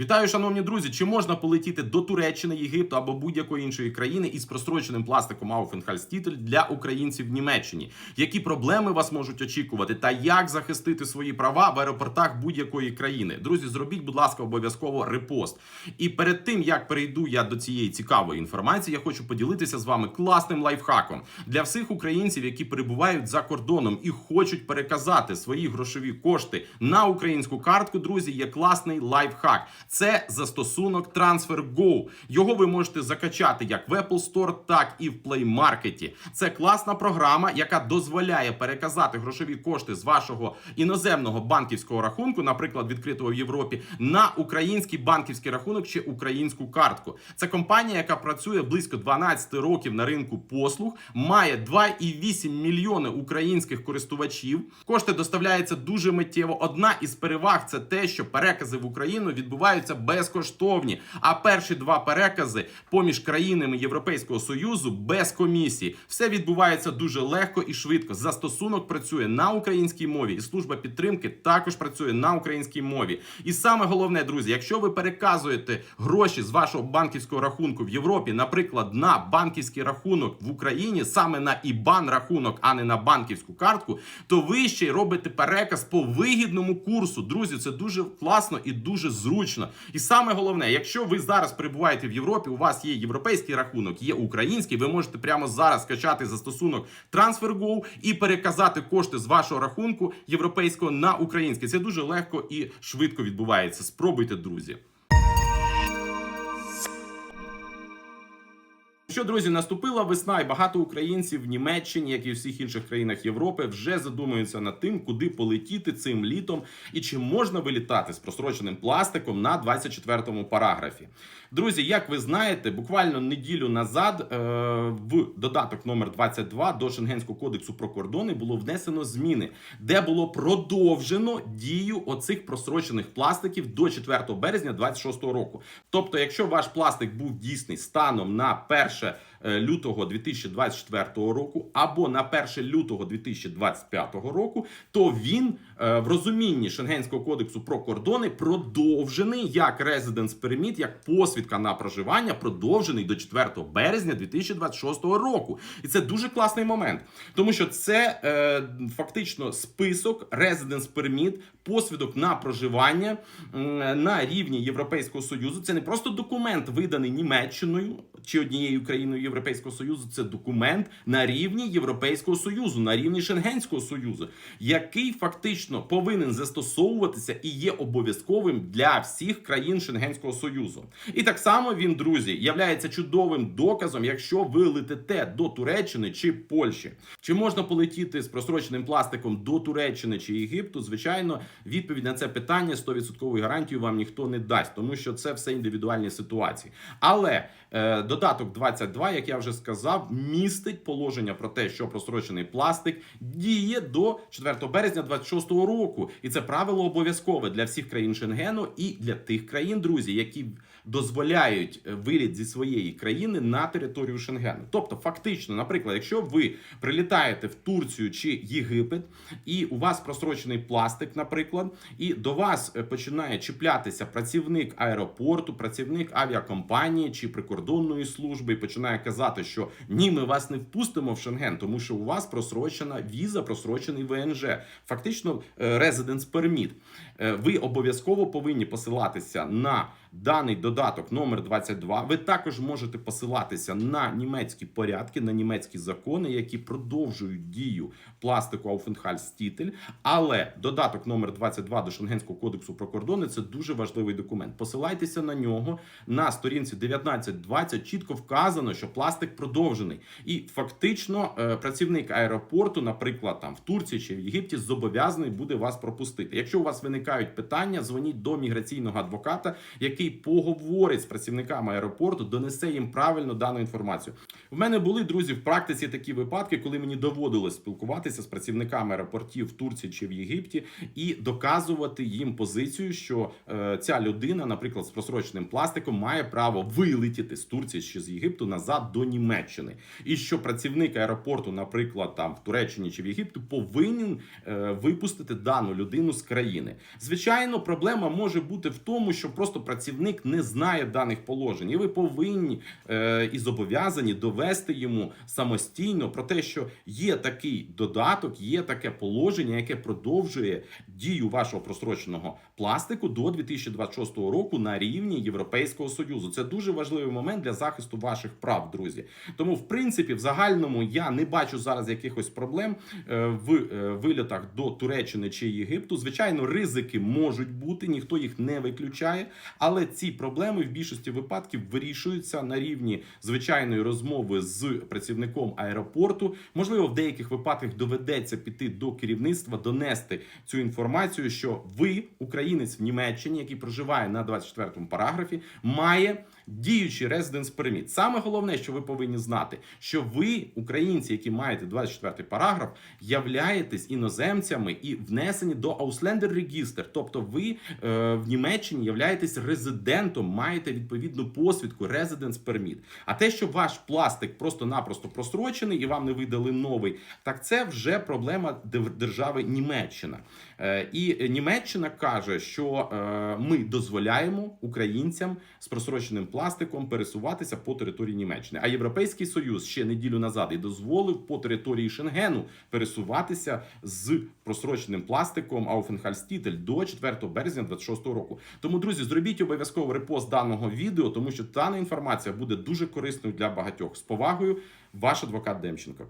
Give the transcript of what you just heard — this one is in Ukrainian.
Вітаю, шановні друзі! Чи можна полетіти до Туреччини, Єгипту або будь-якої іншої країни із простроченим пластиком Aufenthaltstitel для українців в Німеччині? Які проблеми вас можуть очікувати, та як захистити свої права в аеропортах будь-якої країни? Друзі, зробіть, будь ласка, обов'язково репост. І перед тим як перейду я до цієї цікавої інформації, я хочу поділитися з вами класним лайфхаком для всіх українців, які перебувають за кордоном і хочуть переказати свої грошові кошти на українську картку. Друзі, є класний лайфхак. Це застосунок TransferGo. Його ви можете закачати як в Apple Store, так і в Play Market. Це класна програма, яка дозволяє переказати грошові кошти з вашого іноземного банківського рахунку, наприклад, відкритого в Європі, на український банківський рахунок чи українську картку. Це компанія, яка працює близько 12 років на ринку послуг, має 2,8 мільйони українських користувачів. Кошти доставляються дуже миттєво. Одна із переваг це те, що перекази в Україну відбуваються безкоштовні. А перші два перекази поміж країнами Європейського союзу без комісії. Все відбувається дуже легко і швидко. Застосунок працює на українській мові, і служба підтримки також працює на українській мові. І саме головне, друзі, якщо ви переказуєте гроші з вашого банківського рахунку в Європі, наприклад, на банківський рахунок в Україні, саме на ІБАН рахунок, а не на банківську картку, то ви ще й робите переказ по вигідному курсу. Друзі, це дуже класно і дуже зручно. І саме головне, якщо ви зараз перебуваєте в Європі, у вас є європейський рахунок, є український, ви можете прямо зараз скачати застосунок TransferGo і переказати кошти з вашого рахунку європейського на український. Це дуже легко і швидко відбувається. Спробуйте, друзі. Що, друзі, наступила весна, і багато українців в Німеччині, як і в всіх інших країнах Європи, вже задумуються над тим, куди полетіти цим літом і чи можна вилітати з просроченим пластиком на 24-му параграфі. Друзі, як ви знаєте, буквально неділю назад е, в додаток номер 22 до Шенгенського кодексу про кордони було внесено зміни, де було продовжено дію оцих просрочених пластиків до 4 березня 2026 року. Тобто, якщо ваш пластик був дійсний станом на 1 е, лютого 2024 року або на 1 лютого 2025 року, то він е, в розумінні Шенгенського кодексу про кордони продовжений як Residence Permit, як посвідка на проживання, продовжений до 4 березня 2026 року. І це дуже класний момент, тому що це е, фактично список Residence Permit, посвідок на проживання на рівні Європейського союзу. Це не просто документ, виданий Німеччиною чи однією країною Європейського союзу. Це документ на рівні Європейського союзу, на рівні Шенгенського союзу, який фактично повинен застосовуватися і є обов'язковим для всіх країн Шенгенського союзу. І так само він, друзі, являється чудовим доказом, якщо ви летите до Туреччини чи Польщі. Чи можна полетіти з просроченим пластиком до Туреччини чи Єгипту? Звичайно, відповідь на це питання 100% гарантію вам ніхто не дасть, тому що це все індивідуальні ситуації. Але е, додаток 22, як я вже сказав, містить положення про те, що просрочений пластик діє до 4 березня 26 року, і це правило обов'язкове для всіх країн Шенгену і для тих країн, друзі, які дозволяють е, виліт зі своєї країни на територію Шенгену. Тобто, фактично, наприклад, якщо ви прилітаєте в Турцію чи Єгипет, і у вас просрочений пластик, наприклад, і до вас е, починає чіплятися працівник аеропорту, працівник авіакомпанії чи прикордонної служби, починає казати, що ні, ми вас не впустимо в Шенген, тому що у вас просрочена віза, просрочений ВНЖ, фактично Permit. Е, Ви обов'язково повинні посилатися на даний додаток номер 22. Ви також можете посилатися на німецькі порядки, на німецькі закони, які продовжують дію пластику Aufenthaltstitel. Але додаток номер 22 до Шенгенського кодексу про кордони це дуже важливий документ. Посилайтеся на нього на сторінці 19.20 чітко вказано, що пластик продовжений, і фактично е, працівник аеропорту, наприклад, там в Турції чи в Єгипті, зобов'язаний буде вас пропустити. Якщо у вас виникають питання, дзвоніть до міграційного адвоката, який поговорить з працівниками аеропорту, донесе їм правильно дану інформацію. В мене були друзі в практиці такі випадки, коли мені доводилось спілкуватися з працівниками аеропортів в Турції чи в Єгипті і доказувати їм позицію, що е, ця людина, наприклад, з просроченим пластиком, має право вилетіти з Турції чи з Єгипту назад до Німеччини, і що працівник аеропорту, наприклад, там в Туреччині чи в Єгипті, повинен е, випустити дану людину з країни. Звичайно, проблема може бути в тому, що просто працівник не знає даних положень, і ви повинні е, і зобов'язані довести йому самостійно про те, що є такий додаток, є таке положення, яке продовжує дію вашого просроченого пластику до 2026 року на рівні Європейського союзу. Це дуже важливий момент для захисту ваших прав, друзі. Тому, в принципі, в загальному я не бачу зараз якихось проблем е, в е, вильотах до Туреччини чи Єгипту. Звичайно, ризики можуть бути, ніхто їх не виключає, але ці проблеми в більшості випадків вирішуються на рівні звичайної розмови з працівником аеропорту. Можливо, в деяких випадках доведеться піти до керівництва, донести цю інформацію, що ви, українець в Німеччині, який проживає на 24-му параграфі, має діючий residence permit. Саме головне, що ви повинні знати, що ви, українці, які маєте 24-й параграф, являєтесь іноземцями і внесені до Ausländer Register. Тобто, ви е, в Німеччині являєтесь резидентом, маєте відповідну посвідку residence permit. А те, що ваш пластик просто-напросто просрочений і вам не видали новий, так це вже проблема держави Німеччина. Е, І Німеччина каже, що е, ми дозволяємо українцям з просроченим пластиком пересуватися по території Німеччини. А Європейський Союз ще неділю назад і дозволив по території Шенгену пересуватися з просроченим пластиком Ауфенхальстітель до 4 березня 26 року. Тому, друзі, зробіть обов'язково репост даного відео, тому що дана інформація буде дуже корисною для багатьох. З повагою, ваш адвокат Демченко.